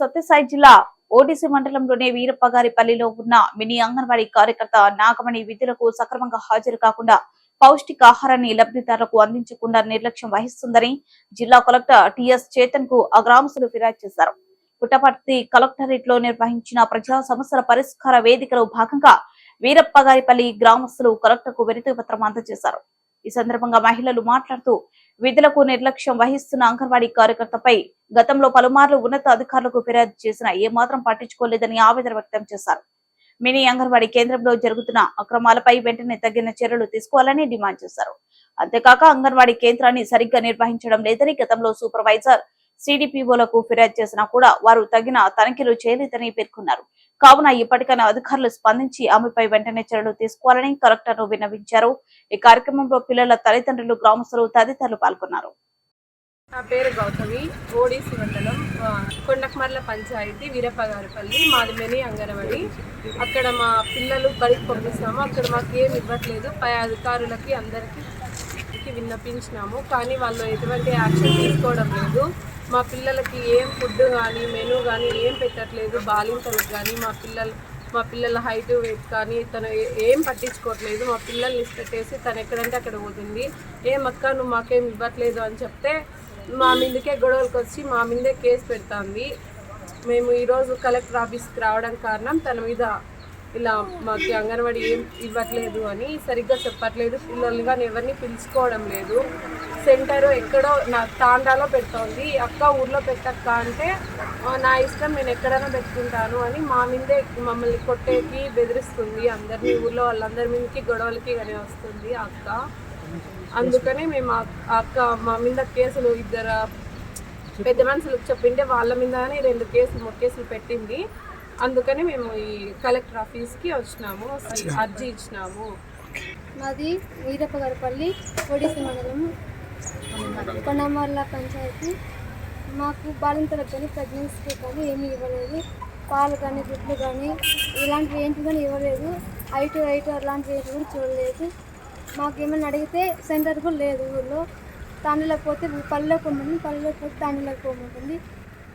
సత్యసాయి జిల్లా ఓడిసి మండలంలోని వీరప్పగారిపల్లిలో ఉన్న మినీ అంగన్వాడీ కార్యకర్త నాగమణి విధులకు సక్రమంగా హాజరు కాకుండా పౌష్టికాహారాన్ని లబ్ధిదారులకు అందించకుండా నిర్లక్ష్యం వహిస్తుందని జిల్లా కలెక్టర్ టిఎస్ చేతన్కు అగ్రామస్తులు ఫిర్యాదు చేశారు. పుట్టపర్తి కలెక్టరేట్లో నిర్వహించిన ప్రజా సమస్యల పరిష్కార వేదికలో భాగంగా వీరప్పగారిపల్లి గ్రామస్తులు కలెక్టర్కు వినతి పత్రం అందజేశారు. ఈ సందర్భంగా మహిళలు మాట్లాడుతూ విధులకు నిర్లక్ష్యం వహిస్తున్న అంగన్వాడీ కార్యకర్తపై గతంలో పలుమార్లు ఉన్నత అధికారులకు ఫిర్యాదు చేసినా ఏమాత్రం పట్టించుకోలేదని ఆవేదన వ్యక్తం చేశారు. మినీ అంగన్వాడీ కేంద్రంలో జరుగుతున్న అక్రమాలపై వెంటనే తగిన చర్యలు తీసుకోవాలని డిమాండ్ చేశారు. అంతేకాక అంగన్వాడీ కేంద్రాన్ని సరిగ్గా నిర్వహించడం లేదని గతంలో సూపర్వైజర్ సిడిపిఓలకు ఫిర్యాదు చేసినా కూడా వారు తగిన తనిఖీలు చేయలేదని పేర్కొన్నారు. కావున ఇప్పటికైనా అధికారులు స్పందించి ఆమెపై వెంటనే చర్యలు తీసుకోవాలని కలెక్టర్ను విన్నవించారు. ఈ కార్యక్రమంలో పిల్లల తల్లిదండ్రులు గ్రామస్తులు తదితరులు పాల్గొన్నారు. నా పేరు గౌతమి. ఓడిసి మండలం కొండకమర్ల పంచాయతీ వీరప్పగారిపల్లి మాది మెని అంగనవాడి అక్కడ మా పిల్లలు బడికి పంపిస్తాము. అక్కడ మాకు ఏమి ఇవ్వట్లేదు. పై అధికారులకి అందరికీ విన్నపించినాము. కానీ వాళ్ళు ఎటువంటి యాక్షన్ తీసుకోవడం లేదు. మా పిల్లలకి ఏం ఫుడ్ కానీ మెనూ కానీ ఏం పెట్టట్లేదు. బాలింతలకు కానీ మా పిల్లలు మా పిల్లల హైట్ వెయిట్ కానీ తను ఏ- ఏం పట్టించుకోవట్లేదు. మా పిల్లల్ని పెట్టేసి తను ఎక్కడంటే అక్కడ పోతుంది. ఏం అక్క నువ్వు మాకేం ఇవ్వట్లేదు అని చెప్తే మా మీదకే గొడవలకు వచ్చి మా మీదే కేసు పెడుతుంది. మేము ఈరోజు కలెక్టర్ ఆఫీస్కి రావడం కారణం తన మీద ఇలా మాకు అంగన్వాడీ ఏం ఇవ్వట్లేదు అని సరిగ్గా చెప్పట్లేదు. పిల్లల్ని కానీ ఎవరిని పిలుచుకోవడం లేదు. సెంటర్ ఎక్కడో నా తాండాలో పెడుతోంది. అక్క ఊర్లో పెట్టక్క అంటే నా ఇష్టం నేను ఎక్కడైనా పెట్టుకుంటాను అని మా మీదే మమ్మల్ని కొట్టేకి బెదిరిస్తుంది. అందరినీ ఊర్లో వాళ్ళందరి మీదకి గొడవలకి కానీ వస్తుంది అక్క. అందుకనే మేము అక్క మా మీద కేసులు ఇద్దరు పెద్ద మనుషులకు చెప్పింటే వాళ్ళ మీదనే రెండు కేసులు మూడు కేసులు పెట్టింది. అందుకని మేము ఈ కలెక్టర్ ఆఫీస్కి వచ్చినాము అర్జీ ఇచ్చినాము. మాది వీరప్పగారిపల్లి ఒడిశా మండలం. కొండమర్ల పంచాయతీ. మాకు బాలింతలకు కానీ ప్రెగ్నెన్సీకి కానీ ఏమీ ఇవ్వలేదు. పాలు కానీ గుడ్లు కానీ ఇలాంటివి ఏంటి కానీ ఇవ్వలేదు. హైట్ హైట్ అలాంటివి ఏంటి కూడా చూడలేదు. మాకు ఏమైనా అడిగితే సెంటర్ కూడా లేదు ఊళ్ళో తాండలోకి పోతే పల్లెలోకి పోమంటుంది పల్లెలోకి పోతే తాండలోకి పోమంటుంది.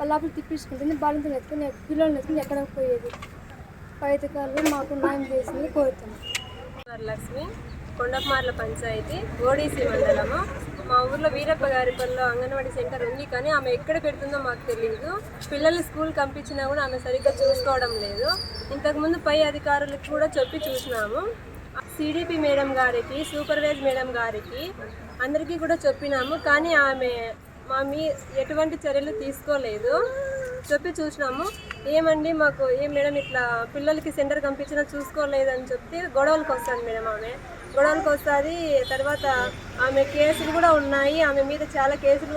లోపల తిప్పించుకుంటుంది బాలింతలు ఎత్తుకుని పిల్లల్ని ఎత్తుకుని ఎక్కడికి పోయేది? పై అధికారులు మాకు న్యాయం చేసింది కోరుతున్నాం. వరలక్ష్మి కొండకుమార్ల పంచాయతీ ఓడిసి మండలము. మా ఊర్లో వీరప్ప గారిపల్లిలో అంగన్వాడీ సెంటర్ ఉంది కానీ ఆమె ఎక్కడ పెడుతుందో మాకు తెలియదు పిల్లలు స్కూల్ పంపించినా కూడా ఆమె సరిగ్గా చూసుకోవడం లేదు. ఇంతకుముందు పై అధికారులకు కూడా చెప్పి చూసినాము. సిడిపి మేడం గారికి సూపర్వైజ్ మేడం గారికి అందరికీ కూడా చెప్పినాము. కానీ ఆమె మా మీ ఎటువంటి చర్యలు తీసుకోలేదు. చెప్పి చూసినాము. ఏమండి మాకు ఏ మేడం ఇట్లా పిల్లలకి సెంటర్ పంపించినా చూసుకోలేదని చెప్తే గొడవలకు వస్తుంది మేడం ఆమె. గొడవలకు వస్తుంది తర్వాత ఆమె కేసులు కూడా ఉన్నాయి. ఆమె మీద చాలా కేసులు